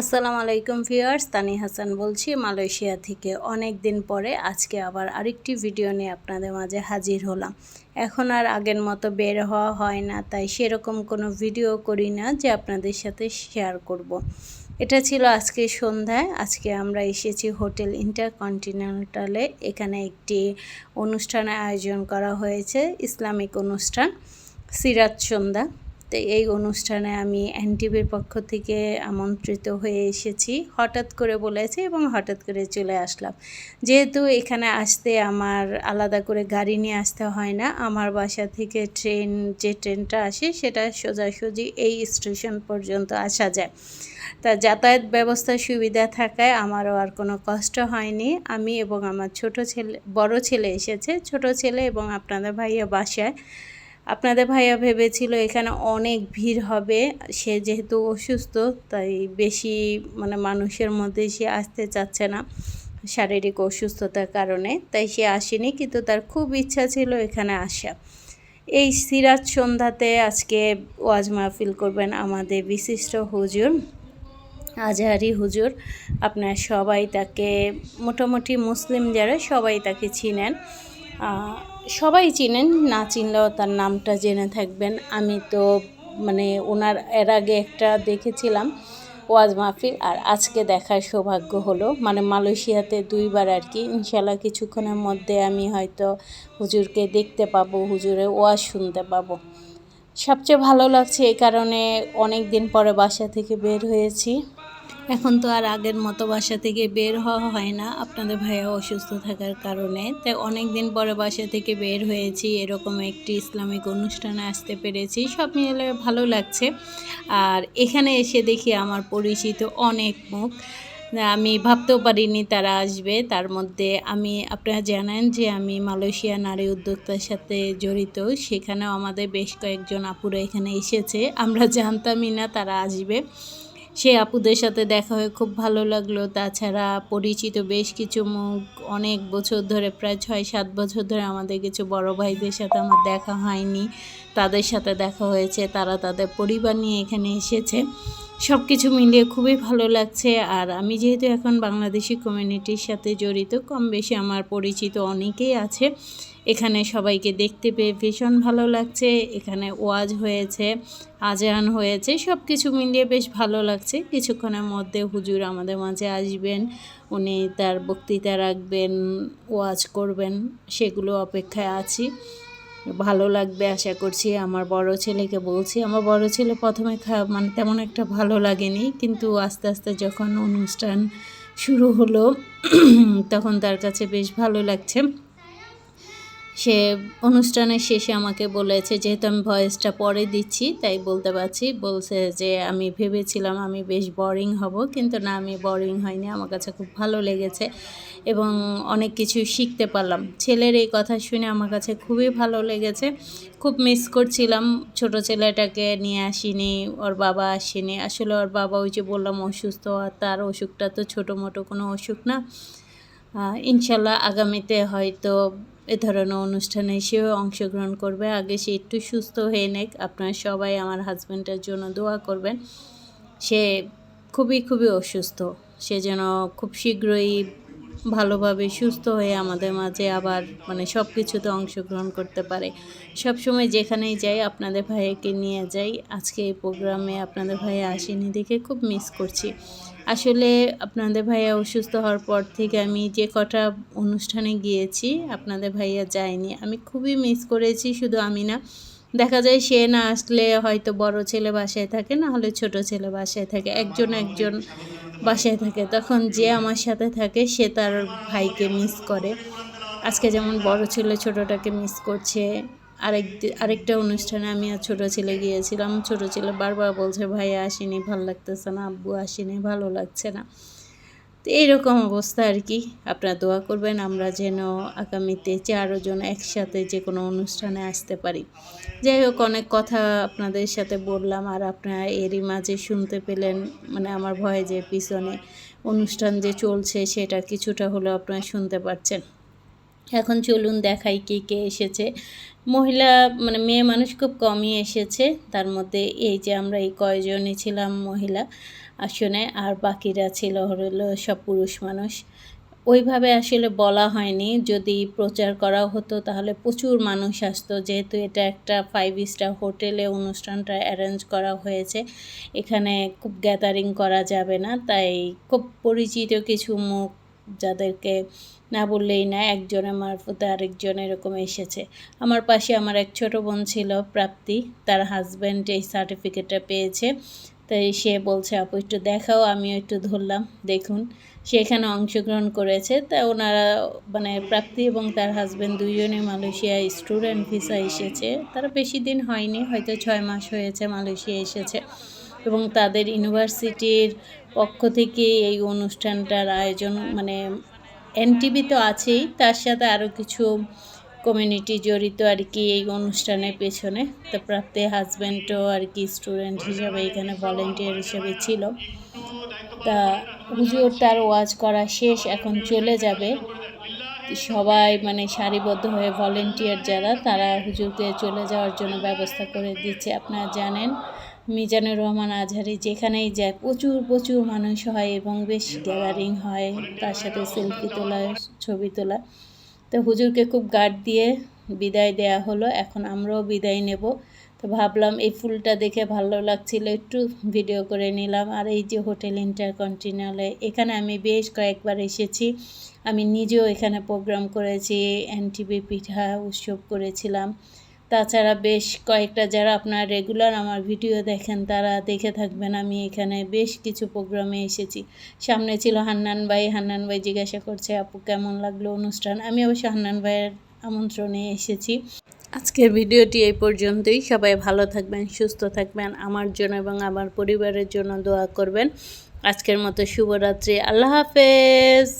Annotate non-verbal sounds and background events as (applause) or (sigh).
আসসালামু আলাইকুম ভিউয়ার্স, তানি হাসান বলছি। মালয়েশিয়া থেকে অনেক দিন পরে আজকে আবার আরেকটি ভিডিও নিয়ে আপনাদের মাঝে হাজির হলাম। এখন আর আগের মতো বের হওয়া হয় না, তাই সেরকম কোনো ভিডিও করি না যে আপনাদের সাথে শেয়ার করব। এটা ছিল আজকে সন্ধ্যায় আজকে আমরা এসেছি হোটেল ইন্টারকন্টিনেন্টালে। এখানে একটি অনুষ্ঠানের আয়োজন করা হয়েছে, ইসলামিক অনুষ্ঠান সিরাত সন্ধ্যা। তো এই অনুষ্ঠানে আমি এনটিভির পক্ষ থেকে আমন্ত্রিত হয়ে এসেছি। হঠাৎ করে বলেছে এবং হঠাৎ করে চলে আসলাম। যেহেতু এখানে আসতে আমার আলাদা করে গাড়ি নিয়ে আসতে হয় না, আমার বাসা থেকে ট্রেন, যে ট্রেনটা আসে সেটা সোজাসুজি এই স্টেশন পর্যন্ত আসা যায়। তা যাতায়াত ব্যবস্থার সুবিধা থাকায় আমারও আর কোনো কষ্ট হয়নি। আমি এবং আমার ছোট ছেলে, বড় ছেলে এসেছে। ছোট ছেলে এবং আপনাদের ভাইয়া বাসায়। আপনাদের ভাইয়া ভেবেছিল এখানে অনেক ভিড় হবে, সে যেহেতু অসুস্থ, তাই বেশি মানে মানুষের মধ্যে সে আসতে চাচ্ছে না শারীরিক অসুস্থতার কারণে, তাই সে আসেনি, কিন্তু তার খুব ইচ্ছা ছিল এখানে আসা। এই সিরাজ সন্ধ্যাতে আজকে ওয়াজ মাহফিল করবেন আমাদের বিশিষ্ট হুজুর, আজহারি হুজুর। আপনার সবাই তাকে, মোটামুটি মুসলিম যারা, সবাই তাকে চিনেন। সবাই চিনেন, না চিনলেও তার নামটা জেনে থাকবেন। আমি তো মানে ওনার এর আগে একটা দেখেছিলাম, ওয়াজ মাহফিল, আর আজকে দেখার সৌভাগ্য হলো। মানে মালয়েশিয়াতে দুইবার আর কি ইনশাল্লাহ কিছুক্ষণের মধ্যে আমি হয়তো হুজুরকে দেখতে পাবো হুজুরে ওয়াজ শুনতে পাবো। সবচেয়ে ভালো লাগছে এই কারণে অনেক দিন পরে বাসা থেকে বের হয়েছি। এখন তো আর আগের মতো বাসা থেকে বের হওয়া হয় না। আপনাদের ভাইয়া অসুস্থ থাকার কারণে। তাই অনেক দিন পরে বাসা থেকে বের হয়েছি, এরকম একটি ইসলামিক অনুষ্ঠানে আসতে পেরেছি। সব মিলে ভালো লাগছে। আর এখানে এসে দেখি আমার পরিচিত অনেক মুখ। আমি ভাবতেও পারিনি তারা আসবে। তার মধ্যে আমি, আপনারা জানেন যে আমি মালয়েশিয়া নারী উদ্যোক্তার সাথে জড়িত। সেখানেও আমাদের বেশ কয়েকজন আপুরা এখানে এসেছে। আমরা জানতামই না তারা আসবে। সে আপুদের সাথে দেখা হয়ে খুব ভালো লাগল। তাছাড়া পরিচিত বেশ কিছু মুখ। অনেক বছর ধরে, প্রায় ছয় সাত বছর ধরে আমাদের কিছু বড় ভাইদের সাথে আমার দেখা হয়নি। তাদের সাথে দেখা হয়েছে। তারা তাদের পরিবার নিয়ে এখানে এসেছে। সব কিছু মিলিয়ে খুবই ভালো লাগছে। আর আমি যেহেতু এখন বাংলাদেশি কমিউনিটির সাথে জড়িত কম বেশি আমার পরিচিত অনেকেই আছে। এখানে সবাইকে দেখতে পেয়ে ভীষণ ভালো লাগছে। এখানে ওয়াজ হয়েছে, আজান হয়েছে সব কিছু মিলিয়ে বেশ ভালো লাগছে। কিছুক্ষণের মধ্যে হুজুর আমাদের মাঝে আসবেন, উনি তার বক্তৃতা রাখবেন, ওয়াজ করবেন, সেগুলো অপেক্ষায় আছি। ভালো লাগবে আশা করছি, আমার বড় ছেলেকে বলছি। আমার বড় ছেলে প্রথমে খা মানে তেমন একটা ভালো লাগেনি, কিন্তু আস্তে আস্তে যখন অনুষ্ঠান শুরু হলো, (clears throat) তখন তার কাছে বেশ ভালো লাগছে। সে অনুষ্ঠানের শেষে আমাকে বলেছে, যেহেতু আমি ভয়েসটা পরে দিচ্ছি, তাই বলতে পারছি। বলছে যে, আমি ভেবেছিলাম আমি বেশ বোরিং হব, কিন্তু না, আমি বোরিং হয়নি আমার কাছে খুব ভালো লেগেছে। এবং অনেক কিছু শিখতে পারলাম। ছেলের এই কথা শুনে আমার কাছে খুবই ভালো লেগেছে। খুব মিস করছিলাম। ছোট ছেলেটাকে নিয়ে আসিনি, ওর বাবা আসেনি। আসলে ওর বাবা ওই যে বললাম, অসুস্থ, আর তার অসুখটা তো ছোটো মোটো কোনো অসুখ না। ইনশাল্লাহ আগামীতে হয়তো এ ধরনের অনুষ্ঠানে সেও অংশগ্রহণ করবে। আগে সে একটু সুস্থ হয়ে নেক। আপনারা সবাই আমার হাজব্যান্ডের জন্য দোয়া করবেন। সে খুবই খুবই অসুস্থ। সে যেন খুব শীঘ্রই ভালোভাবে সুস্থ হয়ে আমাদের মাঝে আবার মানে সব কিছুতে অংশগ্রহণ করতে পারে। সব সময় যেখানেই যাই আপনাদের ভাইয়াকে নিয়ে যাই। আজকে এই প্রোগ্রামে আপনাদের ভাইয়া আসেনি দেখে খুব মিস করছি। আসলে আপনাদের ভাইয়া অসুস্থ হওয়ার পর থেকে আমি যে কটা অনুষ্ঠানে গিয়েছি, আপনাদের ভাইয়া যায়নি। আমি খুবই মিস করেছি, শুধু আমি না। দেখা যায় সে না আসলে হয়তো বড় ছেলে বাসায় থাকে, না হলে ছোট ছেলে বাসায় থাকে, একজন একজন বাসায় থাকে। তখন যে আমার সাথে থাকে, সে তার ভাইকে মিস করে। আজকে যেমন বড় ছেলে ছোটোটাকে মিস করছে, আরেক আরেকটা অনুষ্ঠানে আমি আর ছোটো ছেলে গিয়েছিলাম। ছোটো ছেলে বারবার বলছে, ভাই, আসেনি, ভালো লাগতেছে না, আব্বু আসেনি, ভালো লাগছে না। তো এইরকম অবস্থা আর কি। আপনারা দোয়া করবেন আমরা যেন আগামীতে চারজন একসাথে যে কোনো অনুষ্ঠানে আসতে পারি। যাই হোক, অনেক কথা আপনাদের সাথে বললাম আর আপনারা এরই মাঝে শুনতে পেলেন মানে আমার ভয়ে যে পিছনে অনুষ্ঠান যে চলছে সেটা কিছুটা হলেও আপনারা শুনতে পাচ্ছেন এখন চলুন দেখাই কে কে এসেছে। মহিলা মানে মেয়ে মানুষ খুব কমই এসেছে। তার মধ্যে এই যে আমরা এই কয়জনই ছিলাম মহিলা আসনে, আর বাকিরা ছিল হলো সব পুরুষ মানুষ। ওইভাবে আসলে বলা হয়নি। যদি প্রচার করা হতো তাহলে প্রচুর মানুষ আসতো। যেহেতু এটা একটা ফাইভ স্টার হোটেলে অনুষ্ঠানটা অ্যারেঞ্জ করা হয়েছে, এখানে খুব গ্যাদারিং করা যাবে না। তাই খুব পরিচিত কিছু মুখ যাদেরকে না বললেই না, একজনের মারফতে আরেকজন এরকম এসেছে। আমার পাশে আমার এক ছোট বোন ছিল, প্রাপ্তি। তার হাজব্যান্ড এই সার্টিফিকেটটা পেয়েছে। তাই সে বলছে, আপু, একটু দেখাও, আমিও একটু ধরলাম, দেখুন। সে এখানে অংশগ্রহণ করেছে। তা ওনারা মানে প্রাপ্তি এবং তার হাজব্যান্ড দুইজনে মালয়েশিয়ায় স্টুডেন্ট ভিসা এসেছে। তারা বেশি দিন হয়নি, হয়তো ছয় মাস হয়েছে মালয়েশিয়া এসেছে। এবং তাদের ইউনিভার্সিটির পক্ষ থেকে এই অনুষ্ঠানটার আয়োজন মানে এনটিভি তো আছেই, তার সাথে আরও কিছু কমিউনিটি জড়িত আর কি এই অনুষ্ঠানের পেছনে। তো প্রাপ্তি হাজব্যান্ডও আর কি স্টুডেন্ট হিসাবে এখানে ভলেন্টিয়ার হিসেবে ছিল। তা হুজুর তার ওয়াজ করা শেষ, এখন চলে যাবে। সবাই মানে সারিবদ্ধ হয়ে ভলেন্টিয়ার যারা, তারা হুজুরকে চলে যাওয়ার জন্য ব্যবস্থা করে দিচ্ছে। আপনারা জানেন, মিজানুর রহমান আজহারি যেখানেই যায়, প্রচুর প্রচুর মানুষ হয় এবং বেশ গ্যাদারিং হয়। তার সাথে সেলফি তোলা, ছবি তোলা। তো হুজুরকে খুব গার্ড দিয়ে বিদায় দেয়া হলো, এখন আমরাও বিদায় নেব। তো ভাবলাম এই ফুলটা দেখে ভালো লাগছিল, একটু ভিডিও করে নিলাম। আর এই যে হোটেল ইন্টারকন্টিনেন্টালে এখানে আমি বেশ কয়েকবার এসেছি। আমি নিজেও এখানে প্রোগ্রাম করেছি এনটিভি পিঠা উৎসব করেছিলাম। তাছাড়া বেশ কয়েকটা যারা আপনার রেগুলার আমার ভিডিও দেখেন, তারা দেখে থাকবেন আমি এখানে বেশ কিছু প্রোগ্রামে এসেছি। সামনে ছিল হান্নান ভাই হান্নান ভাই জিজ্ঞাসা করছে, আপু, কেমন লাগল অনুষ্ঠান? আমি অবশ্য হান্নান ভাইয়ের আমন্ত্রণে এসেছি। আজকের ভিডিওটি এই পর্যন্তই। সবাই ভালো থাকবেন, সুস্থ থাকবেন, আমার জন্য এবং আমার পরিবারের জন্য দোয়া করবেন। আজকের মতো শুভরাত্রি। আল্লাহ হাফেজ!